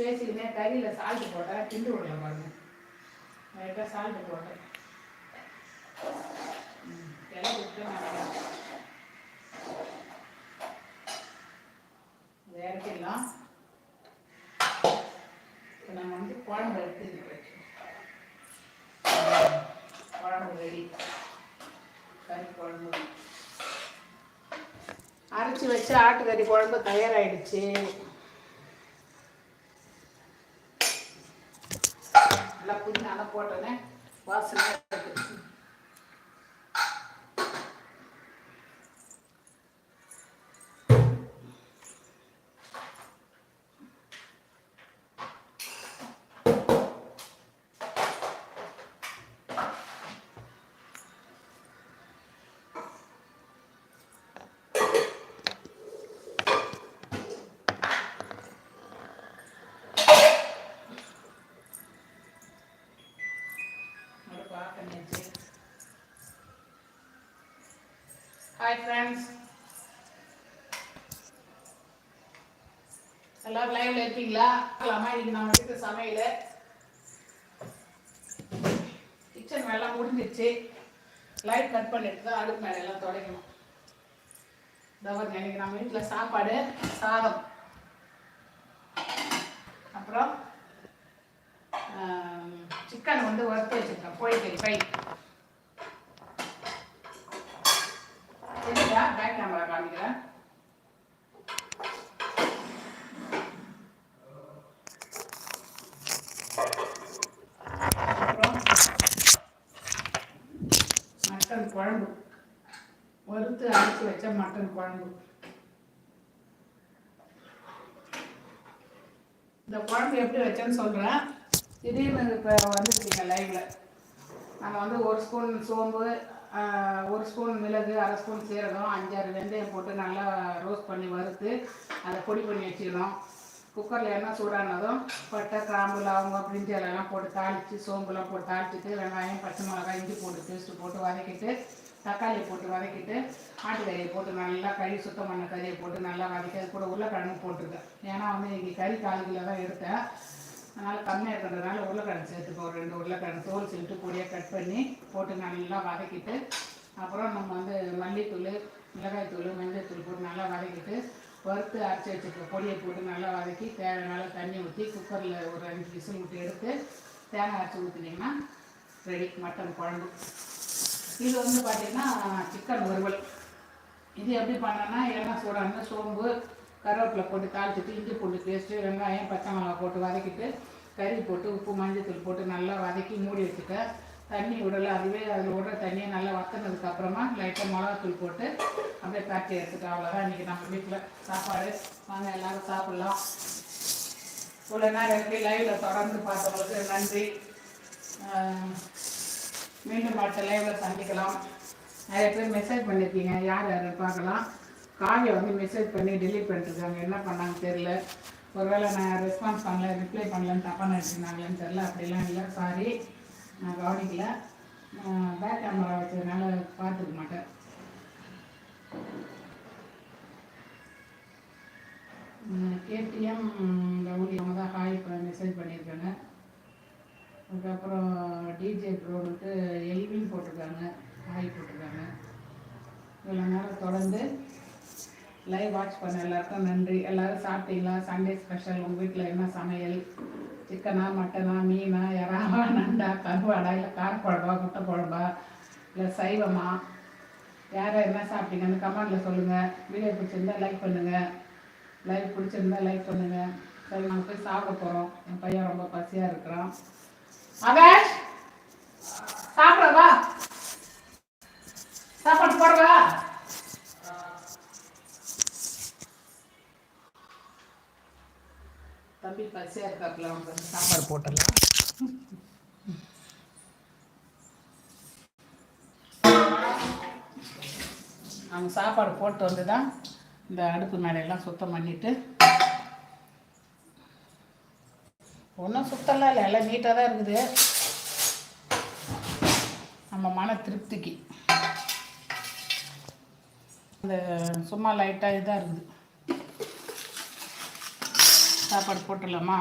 பேசிக்கினே கறியில் salt போட்டேன் கிண்டு விடல பாருங்க. லைட்டாக சால்ட்டு போட்டேன். ம், இலை விட்டு நல்லா இறக்கிடலாம். இப்போ நம்ம வந்து குழம்பு எடுத்து குழம்பு ரெடி கறி குழம்பு. அரைச்சி வச்சு ஆட்டுக்கறி குழம்பு தயாராகிடுச்சு நல்லா புதினால போட்டோன்னே வாசனை ஹாய் ஃப்ரெண்ட்ஸ் எல்லாரும் லைவ்ல இருக்கீங்களா? பார்க்கலாமா? இன்னைக்கு நம்ம வீட்டு சமையல். கிச்சன் வேலை முடிஞ்சிருச்சு. லைட் கட் பண்ணிட்டு தான் அடுப்பு மேலே எல்லாம் துடைக்கணும் தவறு இன்னைக்கு நம்ம வீட்டில் சாப்பாடு சாதம். அப்புறம் சிக்கன் வந்து வறுத்து வச்சிருக்கேன். கோழிக்கறி ஃப்ரை சரிங்களா பேக் கேமரா காமிக்கிறேன் அப்புறம் மட்டன் குழம்பு. வறுத்து அரைச்சி வச்ச மட்டன் குழம்பு. இந்த குழம்பு எப்படி வச்சேன்னு சொல்கிறேன் திடீர்னு இப்போ வந்துருக்கீங்க லைவில். நாங்கள் வந்து ஒரு ஸ்பூன் சோம்பு ஒரு ஸ்பூன் மிளகு அரை ஸ்பூன் சீரகம் அஞ்சாறு வெந்தயம் போட்டு நல்லா ரோஸ்ட் பண்ணி வறுத்து அதை பொடி பண்ணி வச்சுக்கணும் குக்கரில் எண்ணெய் சூடானதும் பட்டை கிராம்பு லவங்கம் பிரிஞ்சி எல்லாம் போட்டு தாளித்து சோம்புலாம் போட்டு தாளிச்சிட்டு வெங்காயம் பச்சை மிளகாய் இஞ்சி போட்டு பேஸ்ட்டு போட்டு வதக்கிட்டு தக்காளி போட்டு வதக்கிட்டு ஆட்டுக்கறியை போட்டு நல்லா கறி சுத்தம் பண்ண கறியை போட்டு நல்லா வதக்கி அது கூட உருளைக்கிழங்கு போட்டிருக்கேன். ஏன்னா வந்து இங்கே கறி கால் கிலோ தான் எடுத்தேன். அதனால் கம்மியாக இருக்கிறதுனால உருளைக்கிழங்கு சேர்த்துக்கோ ரெண்டு உருளைக்கிழங்கு தோல் சீட்டு பொடியாக கட் பண்ணி போட்டு நல்லா வதக்கிட்டு அப்புறம் நம்ம வந்து மல்லித்தூள் மிளகாய்த்தூள் மஞ்சள்தூள் போட்டு நல்லா வதக்கிட்டு வறுத்து அரைச்சி வச்சுருக்க பொடியை போட்டு நல்லா வதக்கி தேவையான தண்ணி ஊற்றி குக்கரில் ஒரு அஞ்சு விசில் விட்டு எடுத்து தேங்காய் அரைச்சி ஊற்றினீங்கன்னா ரெடி மட்டன் குழம்பு. இது வந்து பார்த்திங்கன்னா சிக்கன் வறுவல். இது எப்படி பண்ணனா எல்லாம் சூடான சோம்பு கருவேப்பிலை போட்டு தாளிச்சிட்டு இஞ்சி பூண்டு பேஸ்ட்டு வெங்காயம் பச்சை மிளகா போட்டு வதக்கிட்டு கறி போட்டு உப்பு மஞ்சத்தூள் போட்டு நல்லா வதக்கி மூடி வச்சுட்டேன் தண்ணி விடலை. அதுவே அதில் விடுற தண்ணியை நல்லா வத்தினதுக்கு அப்புறமா லைட்டாக மிளகாத்தூள் போட்டு அப்படியே பேக்கி எடுத்துட்டோம் அவ்வளோதான் இன்றைக்கி நம்ம வீட்டில் சாப்பாடு. வாங்க எல்லாரும் சாப்பிட்லாம். இவ்வளோ நேரம் இருக்குது லைவில் தொடர்ந்து பார்த்தவங்களுக்கு நன்றி. மீண்டும் அடுத்த லைவில் சந்திக்கலாம். நிறைய பேர் மெசேஜ் பண்ணியிருக்கீங்க யார் யார் பார்க்கலாம் காவியை வந்து மெசேஜ் பண்ணி டெலிட் பண்ணிட்டுருக்காங்க என்ன பண்ணாங்க தெரில ஒருவேளை நான் ரெஸ்பான்ஸ் பண்ணல ரிப்ளை பண்ணலன்னு தப்பாக நினச்சிருந்தாங்களேன்னு தெரில அப்படிலாம் இல்லை. சாரி நான் கவனிக்கல பேக் கேமரா வச்சதுனால பார்த்துக்க மாட்டேன். கேடிஎம் கவுனி அவங்க தான் ஹாய் மெசேஜ் பண்ணியிருக்காங்க. அதுக்கப்புறம் டிஜே ப்ரோனுக்கு எல்வின் போட்டிருக்காங்க. ஹாய் போட்டிருக்காங்க. இவ்வளோ நேரம் தொடர்ந்து லைவ் வாட்ச் பண்ண எல்லாருக்கும் நன்றி. எல்லோரும் சாப்பிட்டீங்களா? சண்டே ஸ்பெஷல் உங்கள் வீட்டில் என்ன சமையல்? சிக்கனா மட்டனா மீனா இறாவா நண்டா கருவாடா இல்லை காரக்குழம்பா முட்டை குழம்பா இல்லை சைவமா? யார் என்ன சாப்பிட்டீங்கன்னு கமெண்டில் சொல்லுங்கள் வீடியோ பிடிச்சிருந்தா லைக் பண்ணுங்கள் லைக் பிடிச்சிருந்தா லைக் பண்ணுங்கள் சரி நாங்கள் போய் சாப்பிட போகிறோம் என் பையன் ரொம்ப பசியாக இருக்கிறான். ஆகாஷ்! சாப்பிடவா? சாப்பாடு போடுவா? தம்பி பசியாக இருக்காப்புல அவங்க வந்து சாப்பாடு போட்டலாம் அவங்க சாப்பாடு போட்டு வந்து தான் இந்த அடுப்பு மேடையெல்லாம் சுத்தம் பண்ணிட்டு ஒன்றும் சுத்தம்லாம் இல்லை எல்லாம் நீட்டாக தான் இருக்குது. நம்ம மன திருப்திக்கு. அந்த சும்மா லைட்டாக இதாக இருக்குது. சாப்பாடு போட்டுடலாமா?